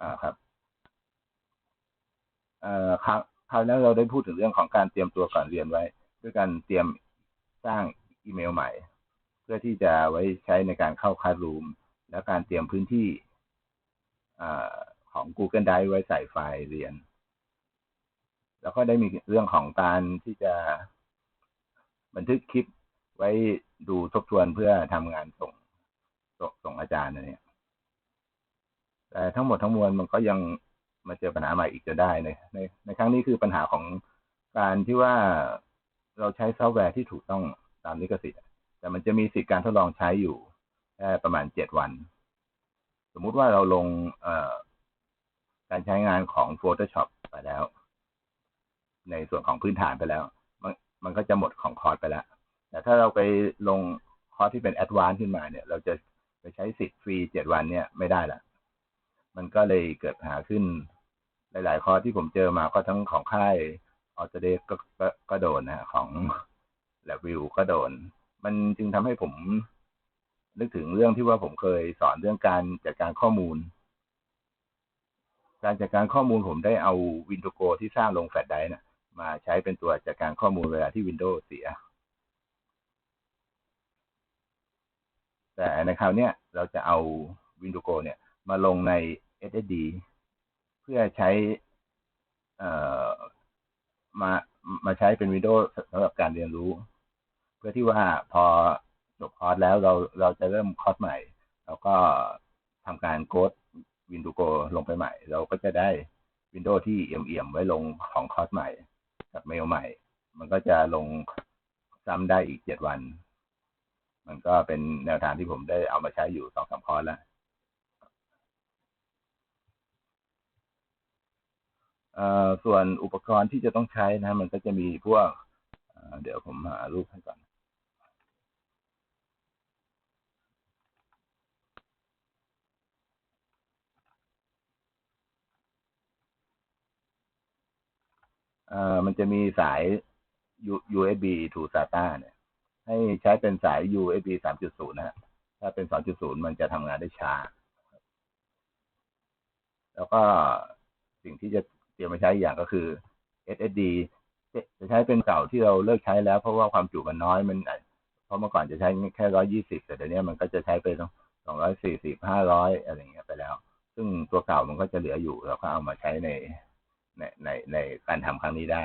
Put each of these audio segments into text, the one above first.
อ่าครับเอ่อคราวคราวนั้นเราได้พูดถึงเรื่องของการเตรียมตัวก่อนเรียนไว้ ด้วยการเตรียมสร้างอีเมลใหม่ เพื่อที่จะไว้ใช้ในการเข้าคลาสรูมและการเตรียมพื้นที่อของ Google Drive ไว้ใส่ไฟล์เรียน แล้วก็ได้มีเรื่องของการที่จะบันทึกคลิปไว้ดูทบทวนเพื่อทำงานส่งส่งอาจารย์นะเนี่ย แต่ทั้งหมดทั้งมวลมันก็ยังมาเจอปัญหาใหม่อีกจะได้ในในในครั้งนี้คือปัญหาของการที่ว่าเราใช้ซอฟต์แวร์ที่ถูกต้องตามลิขสิทธิ์แต่มันจะมีสิทธิการทดลองใช้อยู่แค่ประมาณเจ็ดวัน สมมุติว่าเราลงการใช้งานของ Photoshop ไปแล้ว ในส่วนของพื้นฐานไปแล้ว มันมันก็จะหมดของคอร์สไปแล้ว แต่ถ้าเราไปลงคอร์สที่เป็นแอดวานซ์ขึ้นมาเนี่ย เราจะไปใช้สิทธิ์ฟรีเจ็ดวันเนี่ยไม่ได้ละ มันก็เลยเกิดปัญหาขึ้น หลายๆคอที่ผมเจอมาก็ทั้งของค่ายออเตเลียก็ก็โดนนะของแลบวิวก็โดน มันจึงทำให้ผมนึกถึงเรื่องที่ว่าผมเคยสอนเรื่องการจัดการข้อมูล การจัดการข้อมูลผมได้เอา Windows Go ที่สร้างลงแฟลชไดร์นะมาใช้เป็นตัวจัดการข้อมูลเวลาที่ Windows เสีย แต่ในคราวนี้เราจะเอา Windows Go เนี่ย มาลงใน SSD เพื่อใช้มามาใช้เป็นวิดีโอสำหรับการเรียนรู้ เพื่อที่ว่าพอจบคอร์สแล้วเราเราจะเริ่มคอร์สใหม่ แล้วก็ทำการโค้ดวินดูโกลงไปใหม่ เราก็จะได้วินโดว์ที่เอี่ยมๆไว้ลงของคอร์สใหม่ กับเมลใหม่ มันก็จะลงซ้ำได้อีกเจ็ดวัน มันก็เป็นแนวทางที่ผมได้เอามาใช้อยู่สองสามคอร์สแล้ว ส่วนอุปกรณ์ที่จะต้องใช้นะ มันก็จะมีพวกเดี๋ยวผมหารูปให้ก่อนมันจะมีสาย USB to SATA เนี่ย ให้ใช้เป็นสาย USB 3.0 นะฮะถ้าเป็น 2.0 มันจะทำงานได้ช้า แล้วก็สิ่งที่จะ เตรียมมาใช้อย่างก็คือ SSD จะใช้เป็นเก่าที่เราเลิกใช้แล้ว เพราะว่าความจุมันน้อยมันเพราะเมื่อก่อนจะใช้แค่ร้อยยี่สิบแต่เดี๋ยวนี้มันก็จะใช้ไปสองร้อยสี่สิบห้าร้อยอะไรเงี้ยไปแล้ว ซึ่งตัวเก่ามันก็จะเหลืออยู่เราก็เอามาใช้ในในในในการทำครั้งนี้ได้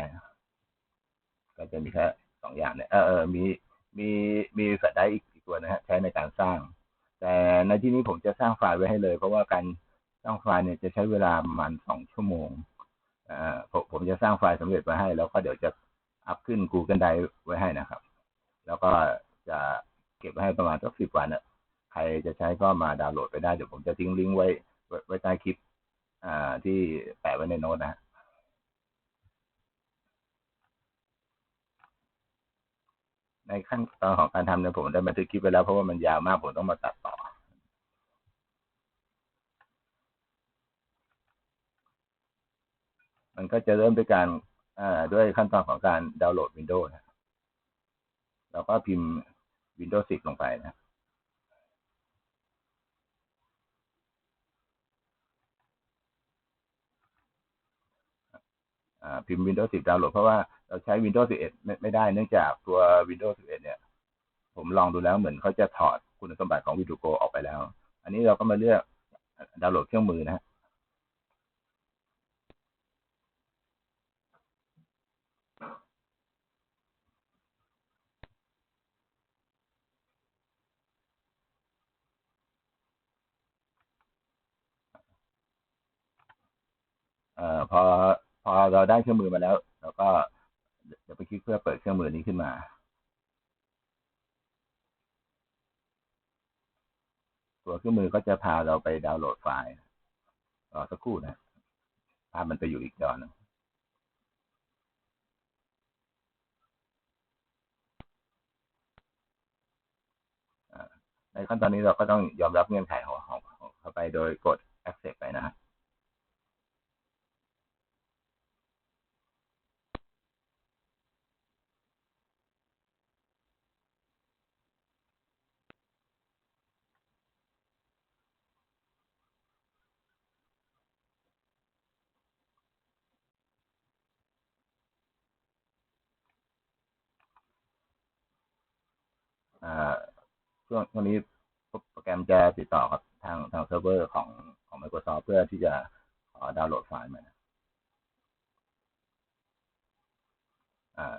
ก็จะมีแค่สองอย่างเนี่ยเออเออมีมีมีแฟลชไดร์อีกตัวนะฮะใช้ในการสร้าง แต่ในที่นี้ผมจะสร้างไฟล์ไว้ให้เลย เพราะว่าการสร้างไฟล์เนี่ยจะใช้เวลาประมาณสองชั่วโมง ผมจะสร้างไฟล์สำเร็จมาให้ แล้วก็เดี๋ยวจะอัพขึ้น Google Drive ไว้ให้นะครับ แล้วก็จะเก็บไว้ให้ประมาณสักสิบวันนะใครจะใช้ก็มาดาวน์โหลดไปได้ เดี๋ยวผมจะทิ้งลิงก์ไว้ไว้ใต้คลิปที่แปะไว้ในโน้ตนะในขั้นตอนของการทำเนี่ยผมได้บันทึกคลิปไปแล้วเพราะว่ามันยาวมากผมต้องมาตัดต่อ มันก็จะเริ่มด้วยการด้วยขั้นตอนของการดาวน์โหลด Windows นะเราก็พิมพ์ Windows 10 ลงไปนะพิมพ์ Windows 10 ดาวน์โหลด เพราะว่าเราใช้ Windows 11 ไม่ได้เนื่องจากตัว Windows 11 เนี่ย ผมลองดูแล้วเหมือนเขาจะถอดคุณสมบัติของ Windows Go ออกไปแล้ว อันนี้เราก็มาเลือกดาวน์โหลดเครื่องมือนะ อพอพอเราได้เครื่องมือมาแล้วเราก็จะไปคลิกเพื่อเปิดเครื่องมือนี้ขึ้นมา ตัวเครื่องมือก็จะพาเราไปดาวน์โหลดไฟล์รอสักครู่นะภาพมันไปอยู่อีกจอนึงในขั้นตอนนี้เราก็ต้องยอมรับเงื่อนไขของของเข้าไปโดยกด accept ไปนะครับ ช่วงช่วงนี้โปรแกรมจะติดต่อกับทางทางเซิร์ฟเวอร์ของของ Microsoft เพื่อที่จะขอดาวน์โหลดไฟล์มาอ่า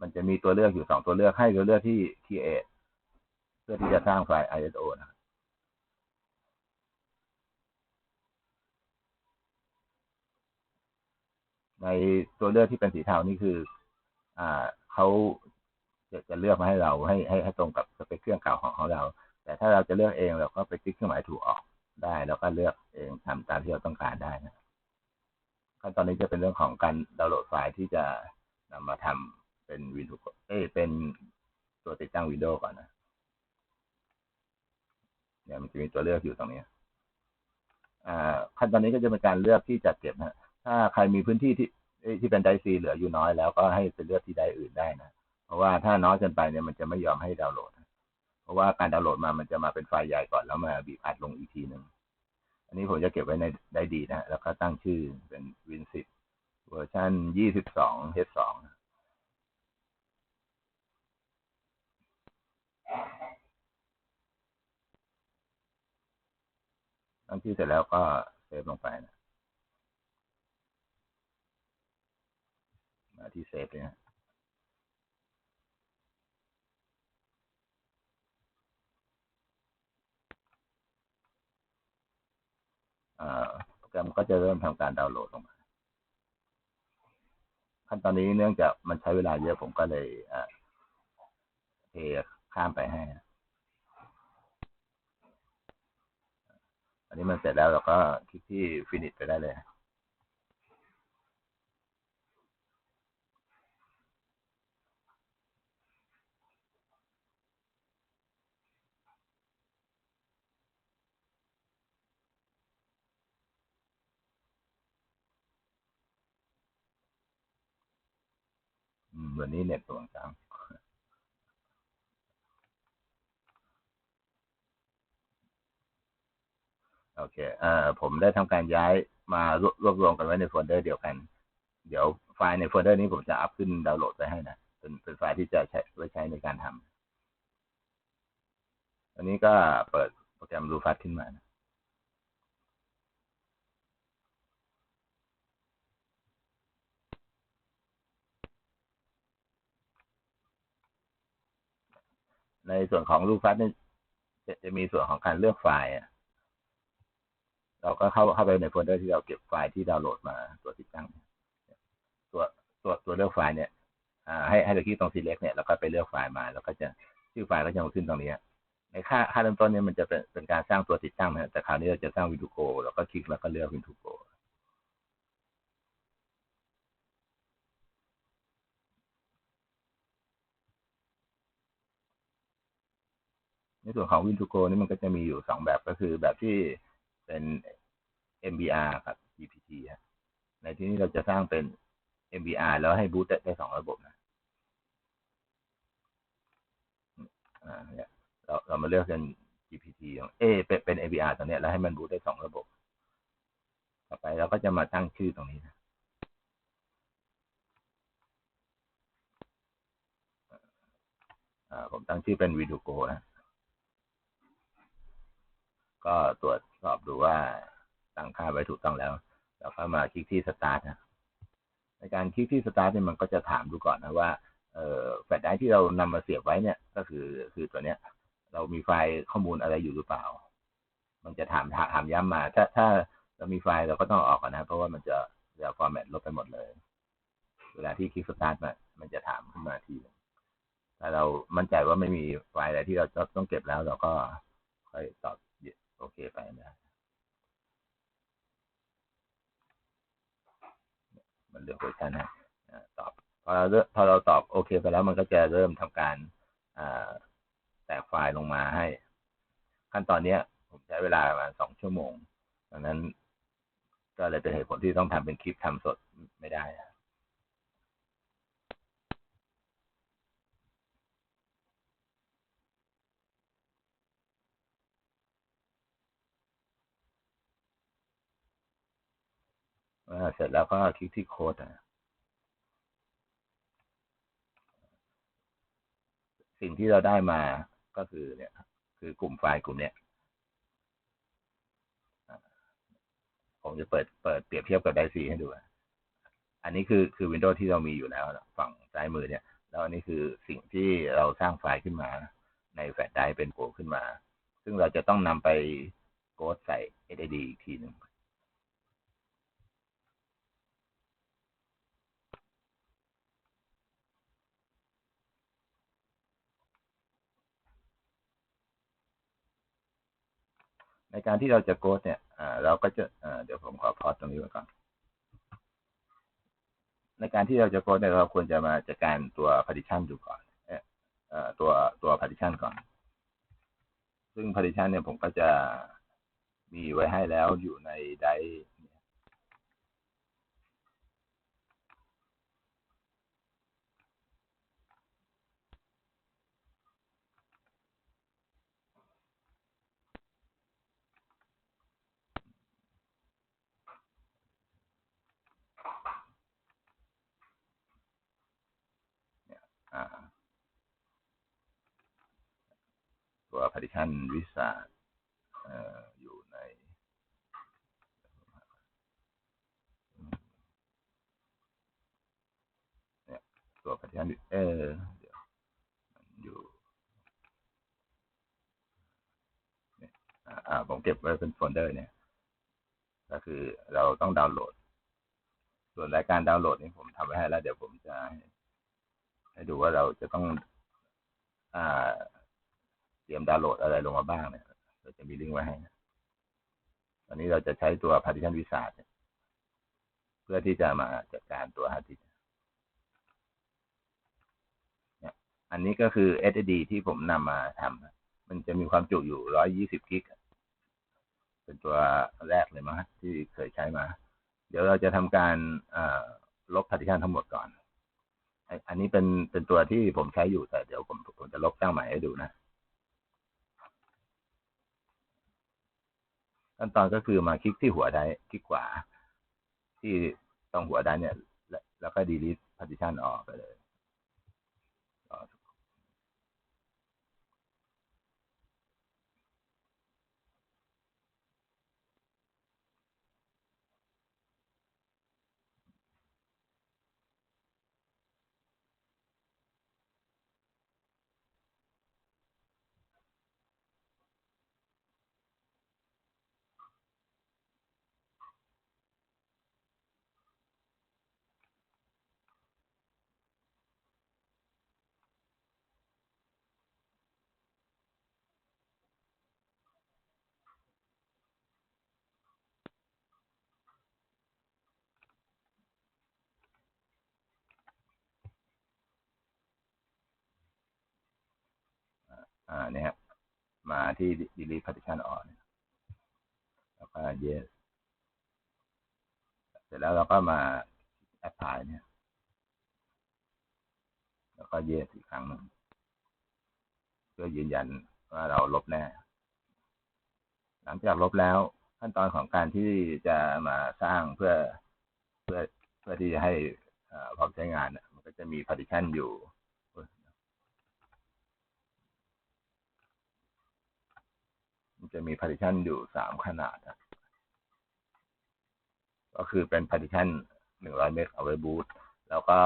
มันจะมีตัวเลือกอยู่สองตัวเลือกให้ตัวเลือกที่ create เพื่อที่จะสร้างไฟล์ ISO นะในตัวเลือกที่เป็นสีเทานี่คือ อ่าเขา จะจะเลือกมาให้เราให้ให้ให้ตรงกับสเปคเครื่องเก่าของของเรา แต่ถ้าเราจะเลือกเองเราก็ไปคลิกเครื่องหมายถูกออกได้แล้วก็เลือกเองทำตามที่เราต้องการได้นะขั้นตอนนี้จะเป็นเรื่องของการดาวน์โหลดไฟล์ที่จะนำมาทำเป็นวินทูเอ้เป็นตัวติดตั้งวิดีโอก่อนนะเนี่ยมันจะมีตัวเลือกอยู่ตรงนี้อ่าขั้นตอนนี้ก็จะเป็นการเลือกที่จัดเก็บนะถ้าใครมีพื้นที่ที่ที่เป็นไดซีเหลืออยู่น้อยแล้วก็ให้ไปเลือกที่ไดอื่นได้นะ เพราะว่าถ้าน้อยเกินไปเนี่ยมันจะไม่ยอมให้ดาวน์โหลด เพราะว่าการดาวน์โหลดมามันจะมาเป็นไฟล์ใหญ่ก่อนแล้วมาบีบอัดลงอีกทีหนึ่งอันนี้ผมจะเก็บไว้ในได้ดีนะ แล้วก็ตั้งชื่อเป็น Win 10เวอร์ชัน22 H2 ตั้งชื่อเสร็จแล้วก็เซฟลงไปนะ มาที่เซฟเนี่ย โปรแกรมก็จะเริ่มทำการดาวน์โหลดลงมาขั้นตอนนี้เนื่องจากมันใช้เวลาเยอะผมก็เลยเทข้ามไปให้ อันนี้มันเสร็จแล้วเราก็คลิกที่ finish ไปได้เลย วันนี้เน็ตตรงจังโอเคอ่าผมได้ทำการย้ายมารวบรวมกันไว้ในโฟลเดอร์เดียวกัน เดี๋ยวไฟล์ในโฟลเดอร์นี้ผมจะอัพขึ้นดาวน์โหลดไปให้นะ เป็นเป็นไฟล์ที่จะใช้ไว้ใช้ในการทำอันนี้ก็เปิดโปรแกรมรูฟัสขึ้นมานะ ในส่วนของรูปฟัดนี่จะจะมีส่วนของการเลือกไฟล์เราก็เข้าเข้าไปในโฟลเดอร์ที่เราเก็บไฟล์ที่ดาวน์โหลดมาตัวติดตั้ง ตัวตัวตัวเลือกไฟล์เนี่ยให้ให้เราคลิกตรง select เนี่ยแล้วก็ไปเลือกไฟล์มา แล้วก็จะชื่อไฟล์ก็จะขึ้นตรงนี้ในค่าค่าเริ่มต้นเนี่ยมันจะเป็นเป็นการสร้างตัวติดตั้งนะแต่คราวนี้เราจะสร้างวิดีโอแล้วก็คลิกแล้วก็เลือกวิดีโอ ในส่วนของ Win2Go นี่มันก็จะมีอยู่สองแบบก็คือแบบที่เป็น MBR กับ GPT ในที่นี้เราจะสร้างเป็น MBR แล้วให้บูตได้สองระบบนะเนี่ยเราเรามาเลือกเป็น GPT เอเป็นเป็น MBR ตรงนี้แล้วให้มันบูตได้สองระบบ ต่อไปเราก็จะมาตั้งชื่อตรงนี้นะผมตั้งชื่อเป็น Vidugo นะ ก็ตรวจสอบดูว่าตั้งค่าไว้ถูกต้องแล้ว แล้วก็มาคลิกที่สตาร์ทนะในการคลิกที่สตาร์ทเนี่ยมันก็จะถามดูก่อนนะว่าเอ่อแฟลชไดร์ที่เรานำมาเสียบไว้เนี่ย ก็คือคือตัวเนี้ย เรามีไฟล์ข้อมูลอะไรอยู่หรือเปล่า มันจะถามถามย้ำมา ถ้าถ้าเรามีไฟล์เราก็ต้องออกก่อนนะ เพราะว่ามันจะจะฟอร์แมตลบไปหมดเลย เวลาที่คลิกสตาร์ทมามันจะถามขึ้นมาทีถ้าเรามั่นใจว่าไม่มีไฟล์อะไรที่เราต้องเก็บแล้ว เราก็ค่อยตอบ โอเคไปนะมันเลือกเวอร์ชันนะตอบพอเราพอเราตอบโอเคไปแล้วมันก็จะเริ่มทำการแตกไฟล์ลงมาให้ ขั้นตอนนี้ผมใช้เวลาประมาณสองชั่วโมงดังนั้น ก็เลยเป็นเหตุผลที่ต้องทำเป็นคลิปทำสดไม่ได้ เสร็จแล้วก็คลิกที่โค้ดสิ่งที่เราได้มาก็คือเนี่ยคือกลุ่มไฟล์กลุ่มเนี้ยผมจะเปิดเปิดเปรียบเทียบกับไดซีให้ดู อันนี้คือคือวินโดว์ที่เรามีอยู่แล้วฝั่งซ้ายมือเนี่ย แล้วอันนี้คือสิ่งที่เราสร้างไฟล์ขึ้นมา ในแฟลชไดร์เป็นโผล่ขึ้นมา ซึ่งเราจะต้องนำไปโกดใส่ SSD อีกทีหนึ่ง ในการที่เราจะโกดเนี่ยเราก็จะเดี๋ยวผมขอพอดตรงนี้ไว้ก่อน ในการที่เราจะโกดเนี่ยเราควรจะมาจัดการตัว partition ดูก่อนตัวตัว partition ก่อน ซึ่ง partition เนี่ยผมก็จะมีไว้ให้แล้วอยู่ในได ตัว partition วิสาอยู่ในเนี่ยตัว partition เออเดี๋ยวอยู่เนี่ยอ่าผมเก็บไว้เป็นโฟลเดอร์เนี่ย ก็คือเราต้องดาวน์โหลด ส่วนรายการดาวน์โหลดนี่ผมทำไว้ให้แล้ว เดี๋ยวผมจะให้ดูว่าเราจะต้อง อ่า รียมดาวน์โหลดอะไรลงมาบ้างเนี่ยเราจะมีลิงก์ไว้ให้ตอนนี้เราจะใช้ตัว partition wizard เพื่อที่จะมาจัดการตัว hard disk เนี่ยอันนี้ก็คือ SSD ที่ผมนำมาทำมันจะมีความจุอยู่ 120 กิก เป็นตัวแรกเลยมั้งที่เคยใช้มา เดี๋ยวเราจะทำการลบ partition ทั้งหมดก่อน อันนี้เป็นเป็นตัวที่ผมใช้อยู่แต่เดี๋ยวผมผมจะลบตั้งใหม่ให้ดูนะ ขั้นตอนก็คือมาคลิกที่หัวได้คลิกขวาที่ตรงหัวได้เนี่ย แล้วก็ดีลิทพาร์ติชันออกไปเลย อ่าเนี่ยมาที่ delete partition on แล้วก็ yes เสร็จแล้วเราก็มา apply เนี่ย แล้วก็ yes อีกครั้งหนึ่งเพื่อยืนยันว่าเราลบแน่ หลังจากลบแล้วขั้นตอนของการที่จะมาสร้างเพื่อเพื่อเพื่อที่จะให้พร้อมใช้งาน มันก็จะมี partition อยู่ จะมี partition อยู่สามขนาดนะก็คือเป็น partition หนึ่งร้อยเมกเอาไว้บูตแล้วก็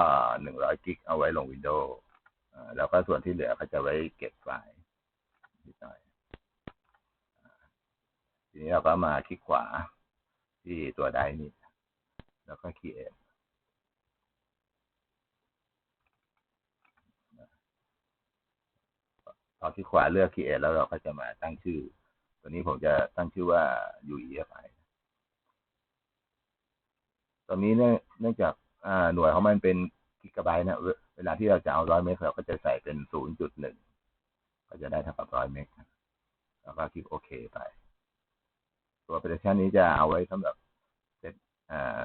หนึ่งร้อยกิกเอาไว้ลงวินโดว์แล้วก็ส่วนที่เหลือก็จะไว้เก็บไฟล์นิดหน่อย ทีนี้เราก็มาคลิกขวาที่ตัวไดนี่ แล้วก็ create พอคลิกขวาเลือก create แล้วเราก็จะมาตั้งชื่อ วนี้ผมจะตั้งชื่อว่า UEFI ตอนนี้เนื่องจากหน่วยของมันเป็นกิกะไบต์นะเวลาที่เราจะเอาร้อยเมกเราก็จะใส่เป็นศูนย์จุดหนึ่งก็จะได้เท่ากับร้อยเมกแล้วก็คลิกโอเคไป ตัวเ p ร r ชันนี้จะเอาไว้สำหรับเซต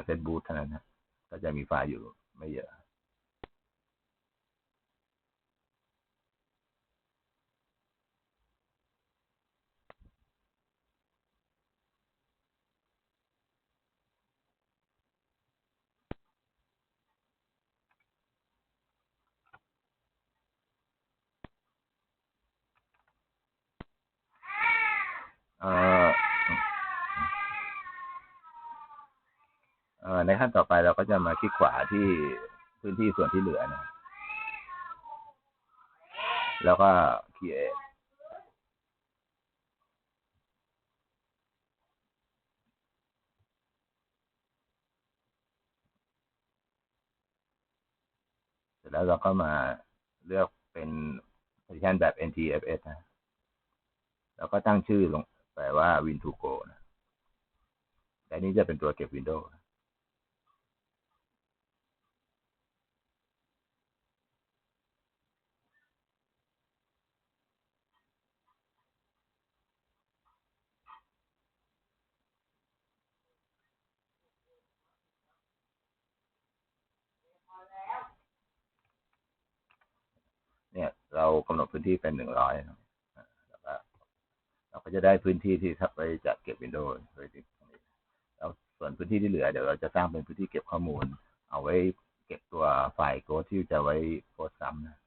เซตบูทเท่านั้นนะก็จะมีไฟล์อยู่ไม่เยอะ ในขั้นต่อไปเราก็จะมาคลิกขวาที่พื้นที่ส่วนที่เหลือนะแล้วก็ create เสร็จแล้วเราก็มาเลือกเป็น partition แบบ NTFS นะ แล้วก็ตั้งชื่อลงแปลว่า Win2Go นะ และนี้จะเป็นตัวเก็บ Windows เรากำหนดพื้นที่เป็นหนึ่งร้อยแล้วก็เราก็จะได้พื้นที่ที่ทับไปจัดเก็บวินโดว์โดยที่แล้วส่วนพื้นที่ที่เหลือเดี๋ยวเราจะสร้างเป็นพื้นที่เก็บข้อมูล เอาไว้เก็บตัวไฟล์โค้ดที่จะไว้โพสซ้ำนะ